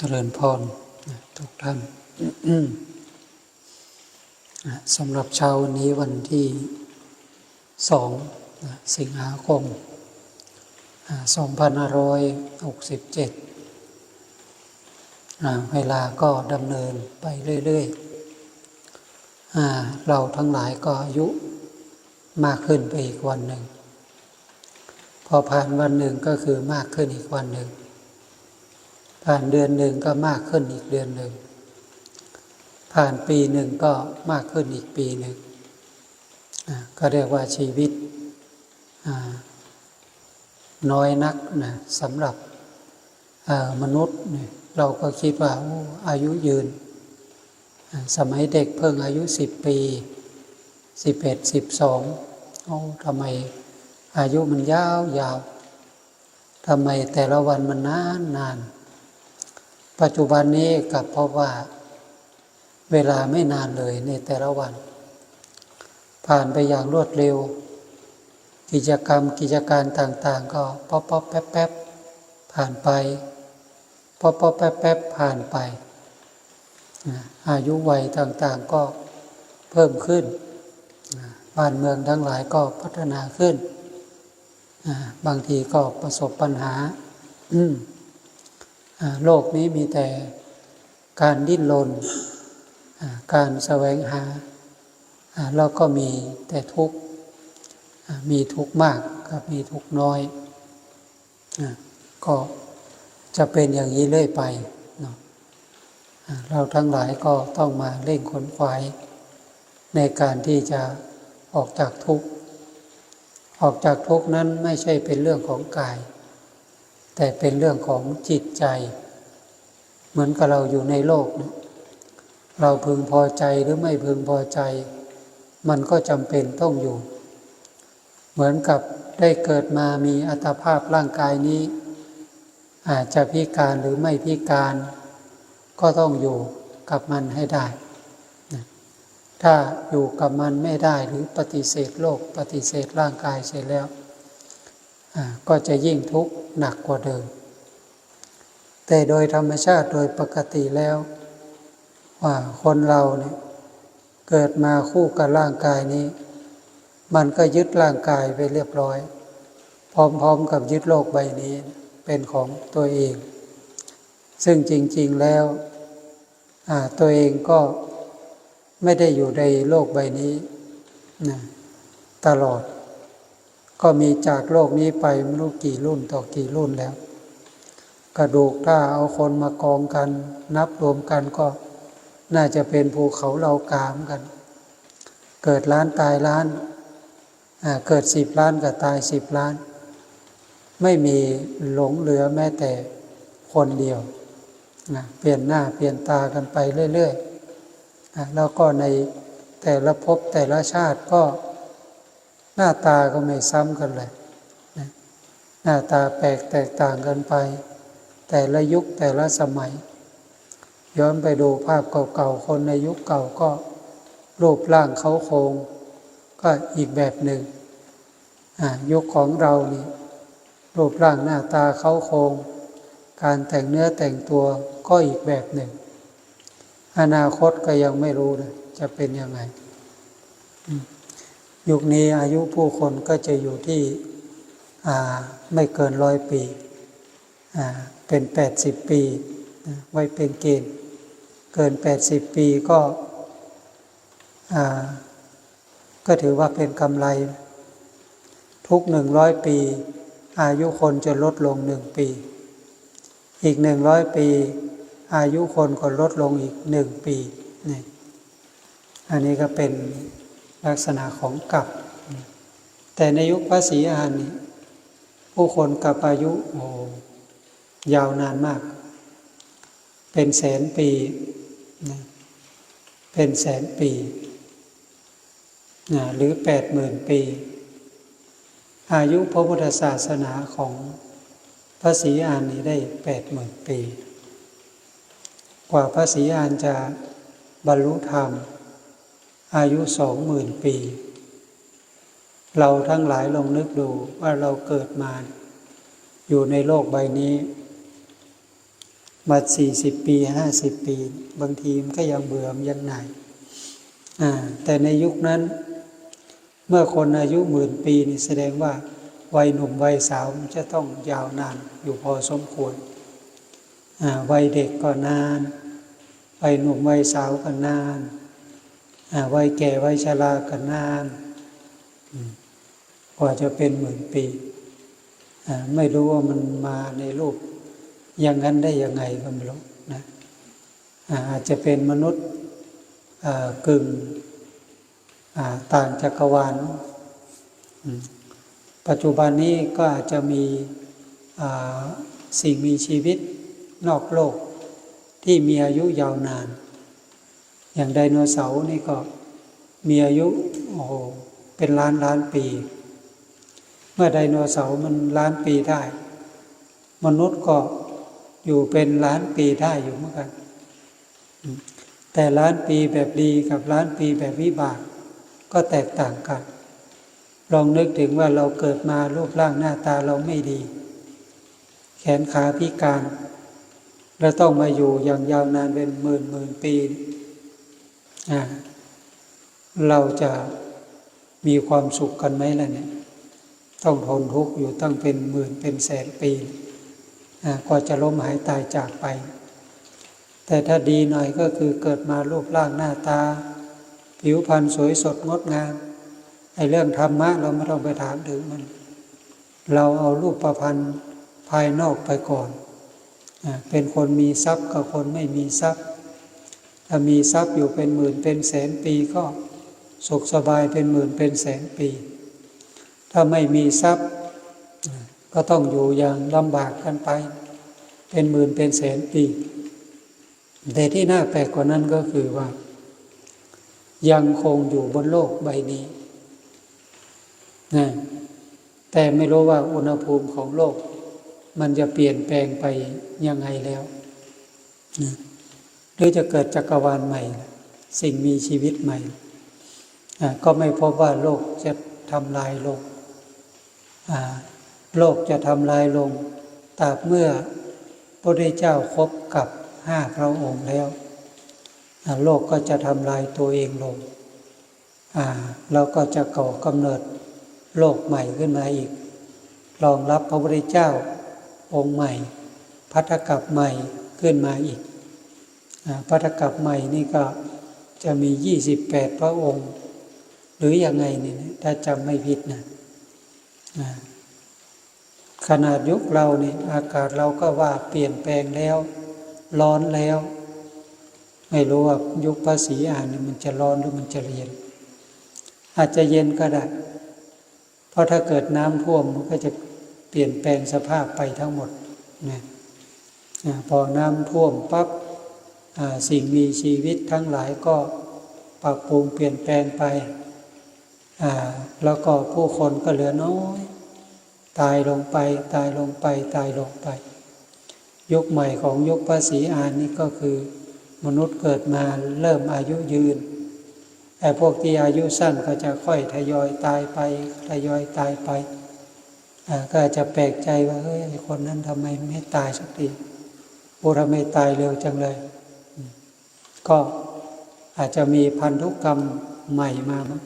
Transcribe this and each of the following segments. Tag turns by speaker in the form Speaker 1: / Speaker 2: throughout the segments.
Speaker 1: เจริญพรทุกท่านสำหรับเช้าวันนี้วันที่สองสิงหาคม2567 เวลาก็ดำเนินไปเรื่อยๆ เราทั้งหลายก็อายุมากขึ้นไปอีกวันหนึ่ง พอผ่านวันหนึ่งก็คือมากขึ้นอีกวันหนึ่ง ผ่านเดือนหนึ่งก็มากขึ้นอีกเดือนหนึ่ง ผ่านปีหนึ่งก็มากขึ้นอีกปีหนึ่ง ก็เรียกว่าชีวิตน้อยนักนะสำหรับมนุษย์เราก็คิดว่าอายุยืน สมัยเด็กเพิ่งอายุสิบปีสิบเอ็ดสิบสองโอ้ทำไมอายุมันยาวยาวทำไมแต่ละวันมันนานนาน ปัจจุบันนี้กับเพบว่า เวลาไม่นานเลยในแต่ละวัน ผ่านไปอย่างรวดเร็ว กิจกรรมกิจการต่างๆ ก็ป๊อปป๊อปแป๊บแป๊บผ่านไปป๊อปป๊อปแป๊บแป๊บผ่านไปอายุวัยต่างๆก็เพิ่มขึ้น บ้านเมืองทั้งหลายก็พัฒนาขึ้น บางทีก็ประสบปัญหา อืม โลกนี้มีแต่การดิ้นรนการแสวงหาแล้วก็มีแต่ทุกข์มีทุกข์มากกับมีทุกข์น้อย ก็จะเป็นอย่างนี้เรื่อยไปเราทั้งหลายก็ต้องมาเร่งขนขวายในการที่จะออกจากทุกข์ ออกจากทุกข์นั้นไม่ใช่เป็นเรื่องของกาย แต่เป็นเรื่องของจิตใจ เหมือนกับเราอยู่ในโลกนะเราพึงพอใจหรือไม่พึงพอใจ มันก็จำเป็นต้องอยู่ เหมือนกับได้เกิดมามีอัตภาพร่างกายนี้ อาจจะพิการหรือไม่พิการ ก็ต้องอยู่กับมันให้ได้ ถ้าอยู่กับมันไม่ได้หรือปฏิเสธโลกปฏิเสธร่างกายเสร็จแล้ว ก็จะยิ่งทุกข์หนักกว่าเดิม แต่โดยธรรมชาติโดยปกติแล้ว ว่าคนเราเนี่ยเกิดมาคู่กับร่างกายนี้ มันก็ยึดร่างกายไปเรียบร้อย พร้อมๆกับยึดโลกใบนี้เป็นของตัวเอง ซึ่งจริง ๆแล้วตัวเองก็ไม่ได้อยู่ในโลกใบนี้นะตลอด ก็มีจากโลกนี้ไปไม่รู้กี่รุ่นต่อกี่รุ่นแล้ว กระดูกถ้าเอาคนมากองกัน นับรวมกันก็น่าจะเป็นภูเขาเรากามกัน เกิดล้านตายล้านเกิดสิบล้านก็ตายสิบล้าน ไม่มีหลงเหลือแม้แต่คนเดียวนะเปลี่ยนหน้าเปลี่ยนตากันไปเรื่อยๆแล้วก็ในแต่ละภพแต่ละชาติก็ หน้าตาก็ไม่ซ้ำกันเลยนะหน้าตาแปลกแตกต่างกันไป แต่ละยุคแต่ละสมัย ย้อนไปดูภาพเก่าๆคนในยุคเก่าก็รูปร่างเขาโครงก็อีกแบบหนึ่งยุคของเรานี่รูปร่างหน้าตาเขาโครง การแต่งเนื้อแต่งตัวก็อีกแบบหนึ่ง อนาคตก็ยังไม่รู้นะจะเป็นยังไง ยุคนี้อายุผู้คนก็จะอยู่ที่ไม่เกินร้อยปี เป็นแปดสิบปี ไว้เป็นเกณฑ์ เกินแปดสิบปีก็ก็ถือว่าเป็นกำไร ทุกหนึ่งร้อยปี อายุคนจะลดลงหนึ่งปี อีกหนึ่งร้อยปี อายุคนก็ลดลงอีกหนึ่งปีนี่อันนี้ก็เป็น ลักษณะของกับ แต่ในยุคพระศรีอานนี่ผู้คนกับอายุโอ้ยาวนานมาก เป็นแสนปีนะเป็นแสนปีนะหรือแปดหมื่นปี อายุพระพุทธศาสนาของพระศรีอานนี้ได้แปดหมื่นปี กว่าพระศรีอานจะบรรลุธรรม อายุสองหมื่นปี เราทั้งหลายลองนึกดูว่าเราเกิดมา อยู่ในโลกใบนี้ มาสี่สิบปีห้าสิบปี บางทีมันก็ยังเบื่อมยังไหนแต่ในยุคนั้น เมื่อคนอายุหมื่นปีนี่แสดงว่า วัยหนุ่มวัยสาวมันจะต้องยาวนานอยู่พอสมควรวัยเด็กก็นานวัยหนุ่มวัยสาวก็นาน วัยแก่วัยชราก็นานกว่าจะเป็นหมื่นปี ไม่รู้ว่ามันมาในรูปอย่างนั้นได้ยังไงก็ไม่รู้นะอาจจะเป็นมนุษย์กึ่งต่างจักรวาล ปัจจุบันนี้ก็อาจจะมีสิ่งมีชีวิตนอกโลกที่มีอายุยาวนาน อย่างไดโนเสาร์นี่ก็มีอายุโอ้โหเป็นล้านล้านปี เมื่อไดโนเสาร์มันล้านปีได้ มนุษย์ก็อยู่เป็นล้านปีได้อยู่เหมือนกัน แต่ล้านปีแบบดีกับล้านปีแบบวิบากก็แตกต่างกัน ลองนึกถึงว่าเราเกิดมารูปร่างหน้าตาเราไม่ดี แขนขาพิการ แล้วต้องมาอยู่อย่างยาวนานเป็นหมื่นหมื่นปี เราจะมีความสุขกันไหมล่ะเนี่ย ต้องทนทุกข์อยู่ตั้งเป็นหมื่นเป็นแสนปีกว่าจะล้มหายตายจากไป แต่ถ้าดีหน่อยก็คือเกิดมารูปร่างหน้าตา ผิวพรรณสวยสดงดงามไอ้เรื่องธรรมะเราไม่ต้องไปถามถึงมัน เราเอารูปประพันธ์ภายนอกไปก่อนอเป็นคนมีทรัพย์กับคนไม่มีทรัพย์ ถ้ามีทรัพย์อยู่เป็นหมื่นเป็นแสนปีก็สุขสบายเป็นหมื่นเป็นแสนปี ถ้าไม่มีทรัพย์ก็ต้องอยู่อย่างลำบากกันไป เป็นหมื่นเป็นแสนปี แต่ที่น่าแปลกกว่านั้นก็คือว่า ยังคงอยู่บนโลกใบนี้นะแต่ไม่รู้ว่าอุณหภูมิของโลก มันจะเปลี่ยนแปลงไปยังไงแล้วนะ หรือจะเกิดจักรวาลใหม่ สิ่งมีชีวิตใหม่ ก็ไม่พบว่าโลกจะทำลายโลกโลกจะทำลายลงตราบเมื่อพระพุทธเจ้าครบกับห้าพระองค์แล้ว โลกก็จะทำลายตัวเองลงเราก็จะก่อกำเนิดโลกใหม่ขึ้นมาอีก รองรับพระพุทธเจ้าองค์ใหม่ พัทธกับใหม่ขึ้นมาอีก พัทธกับใหม่นี่ก็จะมียี่สิบแปดพระองค์ หรืออยังไงนี่ถ้าจำไม่ผิดนะขนาดยุคเราเนี่ยอากาศเราก็ว่าเปลี่ยนแปลงแล้ว ร้อนแล้ว ไม่รู้ว่ายุคภาษีอ่านนี่มันจะร้อนหรือมันจะเย็นอาจจะเย็นก็ได้ เพราะถ้าเกิดน้ำท่วมมันก็จะเปลี่ยนแปลงสภาพไปทั้งหมดนะพอน้ำท่วมปั๊บ สิ่งมีชีวิตทั้งหลายก็ปรับปรุงเปลี่ยนแปลงไป แล้วก็ผู้คนก็เหลือน้อย ตายลงไปตายลงไปตายลงไป ยุคใหม่ของยุคภาษีอานนี่ก็คือ มนุษย์เกิดมาเริ่มอายุยืนไอ้พวกที่อายุสั้นก็จะค่อยทยอยตายไปทยอยตายไป ก็จะแปลกใจว่าเฮ้ยคนนั้นทำไมไม่ตายสักทีโอ้ทำไมตายเร็วจังเลย ก็อาจจะมีพันธุกรรมใหม่มามั้ง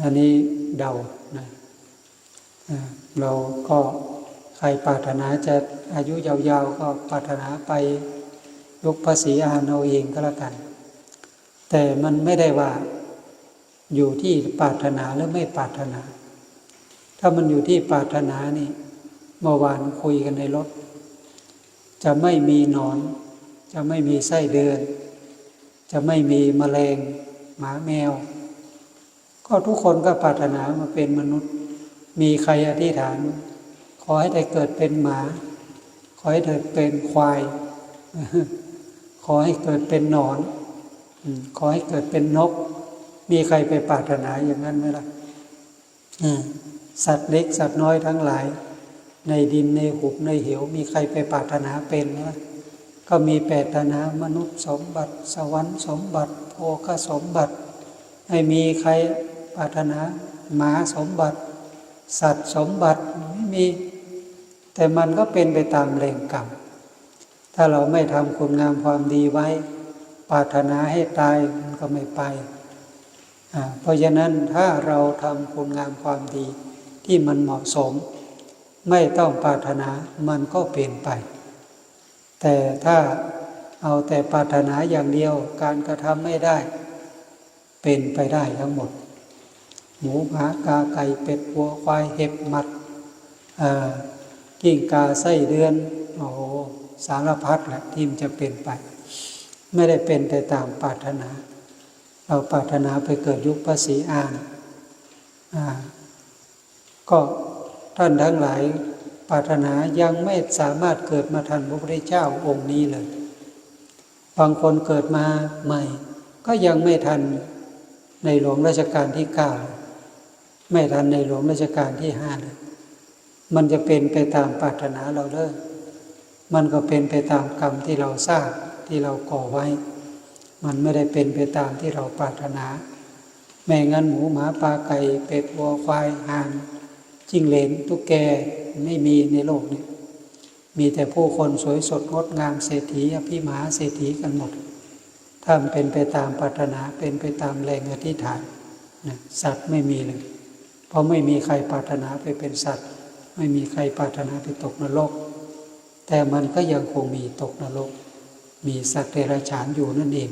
Speaker 1: อันนี้เดานะเราก็ใครปรารถนาจะอายุยาวๆ ก็ปรารถนาไปยกภาษีอาหารเอาเองก็แล้วกัน แต่มันไม่ได้ว่าอยู่ที่ปรารถนาหรือไม่ปรารถนา ถ้ามันอยู่ที่ปรารถนานี่เมื่อวานคุยกันในรถ จะไม่มีนอน จะไม่มีไส้เดือน จะไม่มีมแมลงหมาแมว ก็ทุกคนก็ปรารถนามาเป็นมนุษย์ มีใครอธิษฐาน ขอให้ได้เกิดเป็นหมา ขอให้เกิดเป็นควาย ขอให้เกิดเป็นหนอน ขอให้เกิดเป็นนก มีใครไปปรารถนาอย่างนั้นไหมล่ะสัตว์เล็กสัตว์น้อยทั้งหลาย ในดินในหุบในเหว มีใครไปปรารถนาเป็นไหม ก็มีแปดนามนุษย์สมบัติ สวรรค์สมบัติ โภคสมบัติไม่มีใครปรารถนาหมาสมบัติ สัตว์สมบัติไม่มี แต่มันก็เป็นไปตามแรงกรรมถ้าเราไม่ทำคุณงามความดีไว้ ปรารถนาให้ตายมันก็ไม่ไป เพราะฉะนั้นถ้าเราทำคุณงามความดีที่มันเหมาะสม ไม่ต้องปรารถนามันก็เป็นไป แต่ถ้าเอาแต่ปรารถนาอย่างเดียวการกระทำไม่ได้ เป็นไปได้ทั้งหมด หมูหมากาไก่เป็ดวัวควายเห็บหมัดกิ้งกาไส้เดือนโอ้โหสารพัดแหละที่มันจะเป็นไป ไม่ได้เป็นไปตามปรารถนา เราปรารถนาไปเกิดยุคพระศรีอานอ่าก็ท่านทั้งหลาย ปรารถนายังไม่สามารถเกิดมาทันพระพุทธเจ้าองค์นี้เลย บางคนเกิดมาใหม่ ก็ยังไม่ทันในหลวงราชการที่เก้าไม่ทันในหลวงราชการที่ห้าเลยมันจะเป็นไปตามปรารถนาเราเลยมันก็เป็นไปตามกรรมที่เราสร้างที่เราก่อไว้ มันไม่ได้เป็นไปตามที่เราปรารถนา ไม่งั้นหมูหมาปลาไก่เป็ดวัวควายห่าน จิ้งเหลนตุ๊กแกไม่มีในโลกนี้มีแต่ผู้คนสวยสดงดงามเศรษฐีอภิมหาเศรษฐีกันหมด ถ้ามันเป็นไปตามปรารถนาเป็นไปตามแรงอธิษฐานนะสัตว์ไม่มีเลย เพราะไม่มีใครปรารถนาไปเป็นสัตว์ ไม่มีใครปรารถนาไปตกนรก แต่มันก็ยังคงมีตกนรก มีสัตว์เดรัจฉานอยู่นั่นเอง